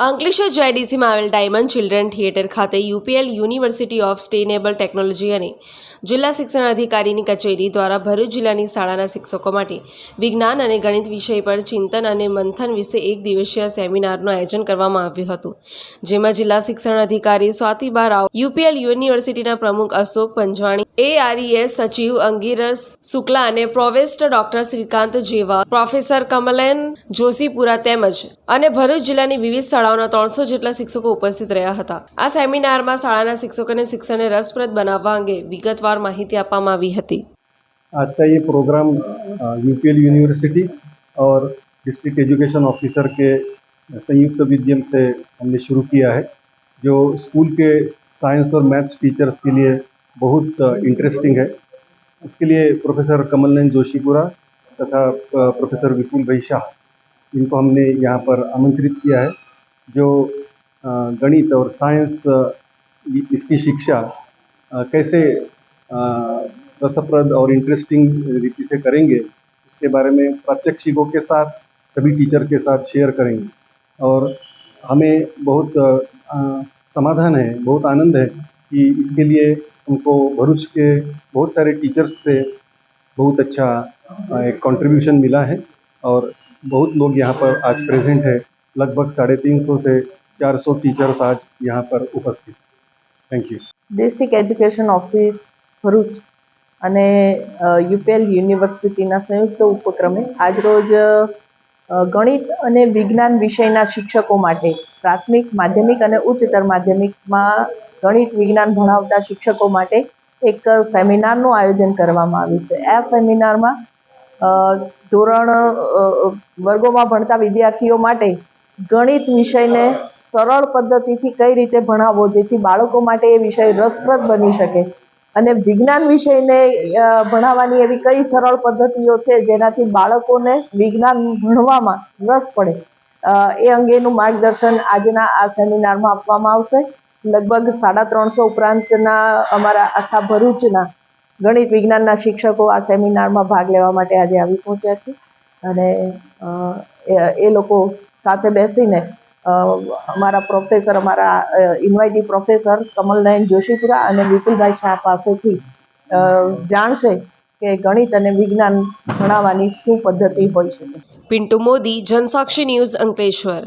અંકલેશ્વર જેડીસીમાં આવેલ diamond children theatre ખાતે UPL university of sustainable technology અને જિલ્લા શિક્ષણ અધિકારીની કચેરી દ્વારા ભરૂચ જિલ્લાની શાળાના શિક્ષકો માટે વિજ્ઞાન અને ગણિત વિષય પર ચિંતન અને મંથન વિશે એક દિવસીય સેમિનારનું આયોજન કરવામાં આવ્યું હતું. જેમાં જિલ્લા શિક્ષણ અધિકારી સ્વાતિ રાવ, યુપીએલ યુનિવર્સિટીના પ્રમુખ અશોક પંજવાણી એઆરઈએસ સચિવ અંગીરસ શુક્લા અને પ્રોવેસ્ટ ડોક્ટર શ્રીકાંત જેવા પ્રોફેસર કમલેન જોશીપુરા તેમજ અને ભરૂચ જિલ્લાની વિવિધ શાળાઓના ત્રણસો જેટલા શિક્ષકો ઉપસ્થિત રહ્યા હતા આ સેમિનારમાં શાળાના શિક્ષકોને શિક્ષણને રસપ્રદ બનાવવા અંગે વિગતવાર માહિતી આપવામાં આવી હતી आज का ये प्रोग्राम यूपीएल यूनिवर्सिटी और डिस्ट्रिक्ट एजुकेशन ऑफिसर के संयुक्त विद्यम से हमने शुरू किया है जो स्कूल के साइंस और मैथ्स टीचर्स के लिए बहुत इंटरेस्टिंग है उसके लिए प्रोफेसर कमलनयन जोशीपुरा तथा अ, प्रोफेसर विपुल भाई शाह इनको हमने यहाँ पर आमंत्रित किया है जो गणित और साइंस इसकी शिक्षा कैसे रसप्रद और इंटरेस्टिंग रीति से करेंगे, उसके बारे में प्रात्यक्षिकों के साथ, सभी टीचर के साथ शेयर करेंगे। और हमें बहुत समाधान है, बहुत आनंद है कि इसके लिए हमको भरूच के बहुत सारे टीचर्स से बहुत अच्छा एक कंट्रीब्यूशन मिला है और बहुत लोग यहाँ पर आज प्रेजेंट है। लगभग साढ़े तीन सौ से चार सौ टीचर्स आज यहाँ पर उपस्थित thank you district education office Bharuch અને યુપીએલ યુનિવર્સિટીના સંયુક્ત ઉપક્રમે આજરોજ અ, ગણિત અને વિજ્ઞાન વિષયના શિક્ષકો માટે પ્રાથમિક માધ્યમિક અને ઉચ્ચતર માધ્યમિકમાં ગણિત વિજ્ઞાન ભણાવતા શિક્ષકો માટે એક સેમિનારનું આયોજન કરવામાં આવ્યું છે આ સેમિનારમાં અ, ધોરણ અ, વર્ગોમાં ભણતા વિદ્યાર્થીઓ માટે ગણિત વિષયને સરળ પદ્ધતિથી કઈ રીતે ભણાવવો જેથી બાળકો માટે એ વિષય રસપ્રદ બની શકે. અને વિજ્ઞાન વિષયને ભણાવવાની એવી કઈ સરળ પદ્ધતિઓ છે જેનાથી બાળકોને વિજ્ઞાન ભણવામાં રસ પડે? એ અંગેનું માર્ગદર્શન આજના આ સેમિનારમાં આપવામાં આવશે. લગભગ સાડા ત્રણસો ઉપરાંતના અમારા આખા ભરૂચના ગણિત વિજ્ઞાનના શિક્ષકો આ સેમિનારમાં ભાગ લેવા માટે આજે આવી પહોંચ્યા છે. અને એ લોકો સાથે બેસીને અમારા પ્રોફેસર અમારા ઇન્વાઇટી પ્રોફેસર કમલનયન જોશીપુરા અને વિપુલભાઈ શાહ પાસેથી જાણશે કે ગણિત અને વિજ્ઞાન ભણાવવાની શું પદ્ધતિ હોય છે પિન્ટુ મોદી, જનસાક્ષી ન્યૂઝ અંકલેશ્વર.